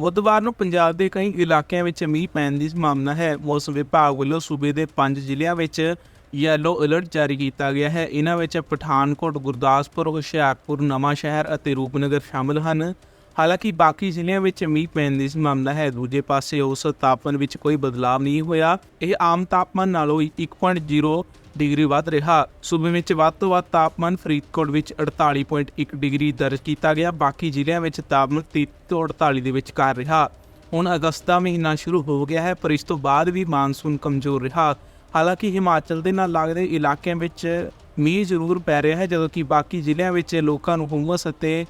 ਬੁੱਧਵਾਰ ਨੂੰ ਪੰਜਾਬ ਦੇ ਕਈ ਇਲਾਕਿਆਂ ਵਿੱਚ ਮੀਂਹ ਪੈਣ ਦੀ ਸੰਭਾਵਨਾ ਹੈ। ਮੌਸਮ ਵਿਭਾਗ ਵੱਲੋਂ ਸੂਬੇ ਦੇ 5 ਜ਼ਿਲ੍ਹਿਆਂ ਵਿੱਚ ਯੈਲੋ ਅਲਰਟ ਜਾਰੀ ਕੀਤਾ ਗਿਆ ਹੈ। ਇਹਨਾਂ ਵਿੱਚ ਪਠਾਨਕੋਟ, ਗੁਰਦਾਸਪੁਰ, ਹੁਸ਼ਿਆਰਪੁਰ ਨਵਾਂ ਸ਼ਹਿਰ ਅਤੇ ਰੂਪਨਗਰ ਸ਼ਾਮਲ ਹਨ। ਹਾਲਾਂਕਿ ਬਾਕੀ ਜ਼ਿਲ੍ਹਿਆਂ ਵਿੱਚ ਮੀਂਹ ਪੈਣ ਦੀ ਸੰਭਾਵਨਾ ਹੈ, ਦੂਜੇ ਪਾਸੇ ਔਸਤ ਤਾਪਮਾਨ ਵਿੱਚ ਕੋਈ ਬਦਲਾਅ ਨਹੀਂ ਹੋਇਆ। ਇਹ ਆਮ ਤਾਪਮਾਨ ਨਾਲੋਂ 1.0 ਡਿਗਰੀ ਵੱਧ ਰਿਹਾ। ਸੂਬੇ ਵਿੱਚ ਵੱਧ ਤੋਂ ਵੱਧ ਤਾਪਮਾਨ ਫਰੀਦਕੋਟ ਵਿੱਚ 48.1 ਡਿਗਰੀ ਦਰਜ ਕੀਤਾ ਗਿਆ। ਬਾਕੀ ਜ਼ਿਲ੍ਹਿਆਂ ਵਿੱਚ ਤਾਪਮਾਨ 30 ਤੋਂ 48 ਦੇ ਵਿਚਕਾਰ ਰਿਹਾ। ਹੁਣ ਅਗਸਤ ਦਾ ਮਹੀਨਾ ਸ਼ੁਰੂ ਹੋ ਗਿਆ ਹੈ, ਪਰ ਇਸ ਤੋਂ ਬਾਅਦ ਵੀ ਮਾਨਸੂਨ ਕਮਜ਼ੋਰ ਰਿਹਾ। ਹਾਲਾਂਕਿ ਹਿਮਾਚਲ ਦੇ ਨਾਲ ਲੱਗਦੇ ਇਲਾਕਿਆਂ ਵਿੱਚ ਮੀਂਹ ਜ਼ਰੂਰ ਪੈ ਰਿਹਾ ਹੈ, ਜਦੋਂ ਕਿ ਬਾਕੀ ਜ਼ਿਲ੍ਹਿਆਂ ਵਿੱਚ ਲੋਕਾਂ ਨੂੰ ਹੁਮਸ ਅਤੇ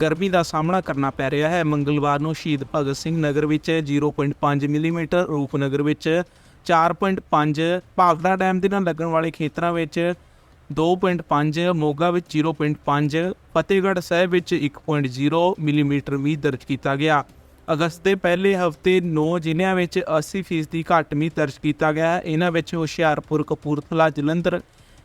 ਗਰਮੀ ਦਾ ਸਾਹਮਣਾ ਕਰਨਾ ਪੈ ਰਿਹਾ ਹੈ। ਮੰਗਲਵਾਰ ਨੂੰ ਸ਼ਹੀਦ ਭਗਤ ਸਿੰਘ ਨਗਰ ਵਿੱਚ 0.5 ਮਿਲੀਮੀਟਰ ਰੂਪਨਗਰ ਵਿੱਚ 4.5 ਭਾਗੜਾ ਡੈਮ ਦੇ ਨਾਲ ਲੱਗਣ ਵਾਲੇ ਖੇਤਰਾਂ ਵਿੱਚ 2.5 ਮੋਗਾ ਵਿੱਚ 0.5 ਫਤਿਹਗੜ੍ਹ ਸਾਹਿਬ ਵਿੱਚ 1.0 ਮਿਲੀਮੀਟਰ ਮੀਂਹ ਦਰਜ ਕੀਤਾ ਗਿਆ। ਅਗਸਤ ਦੇ ਪਹਿਲੇ ਹਫ਼ਤੇ 9 ਜ਼ਿਲ੍ਹਿਆਂ ਵਿੱਚ 80% ਘੱਟ ਮੀਂਹ ਦਰਜ ਕੀਤਾ ਗਿਆ ਹੈ। ਇਹਨਾਂ ਵਿੱਚ ਹੁਸ਼ਿਆਰਪੁਰ, ਕਪੂਰਥਲਾ, ਜਲੰਧਰ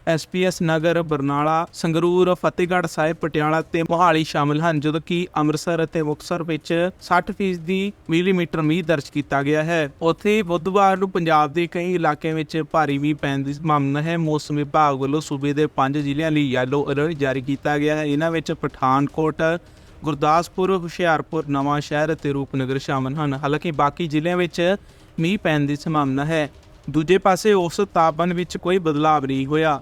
ਐਸਪੀਐਸ ਨਗਰ, ਬਰਨਾਲਾ, ਸੰਗਰੂਰ, ਫਤਿਹਗੜ੍ਹ ਸਾਹਿਬ, ਪਟਿਆਲਾ ਤੇ ਮੋਹਾਲੀ ਸ਼ਾਮਲ ਹਨ, ਜਦੋਂ ਕਿ ਅੰਮ੍ਰਿਤਸਰ ਅਤੇ ਮੁਕਤਸਰ ਵਿੱਚ 60% ਦੀ ਮਿਲੀਮੀਟਰ ਮੀਂਹ ਦਰਜ ਕੀਤਾ ਗਿਆ ਹੈ। ਉੱਥੇ ਬੁੱਧਵਾਰ ਨੂੰ ਪੰਜਾਬ ਦੇ ਕਈ ਇਲਾਕਿਆਂ ਵਿੱਚ ਭਾਰੀ ਮੀਂਹ ਪੈਣ ਦੀ ਸੰਭਾਵਨਾ ਹੈ। ਮੌਸਮ ਵਿਭਾਗ ਵੱਲੋਂ ਸੂਬੇ ਦੇ 5 ਜ਼ਿਲ੍ਹਿਆਂ ਲਈ ਯੈਲੋ ਅਲਰਟ ਜਾਰੀ ਕੀਤਾ ਗਿਆ ਹੈ। ਇਹਨਾਂ ਵਿੱਚ ਪਠਾਨਕੋਟ, ਗੁਰਦਾਸਪੁਰ, ਹੁਸ਼ਿਆਰਪੁਰ, ਨਵਾਂ ਸ਼ਹਿਰ ਅਤੇ ਰੂਪਨਗਰ ਸ਼ਾਮਲ ਹਨ। ਹਾਲਾਂਕਿ ਬਾਕੀ ਜ਼ਿਲ੍ਹਿਆਂ ਵਿੱਚ ਮੀਂਹ ਪੈਣ ਦੀ ਸੰਭਾਵਨਾ ਹੈ। ਦੂਜੇ ਪਾਸੇ ਔਸਤ ਤਾਪਮਾਨ ਵਿੱਚ ਕੋਈ ਬਦਲਾਅ ਨਹੀਂ ਹੋਇਆ।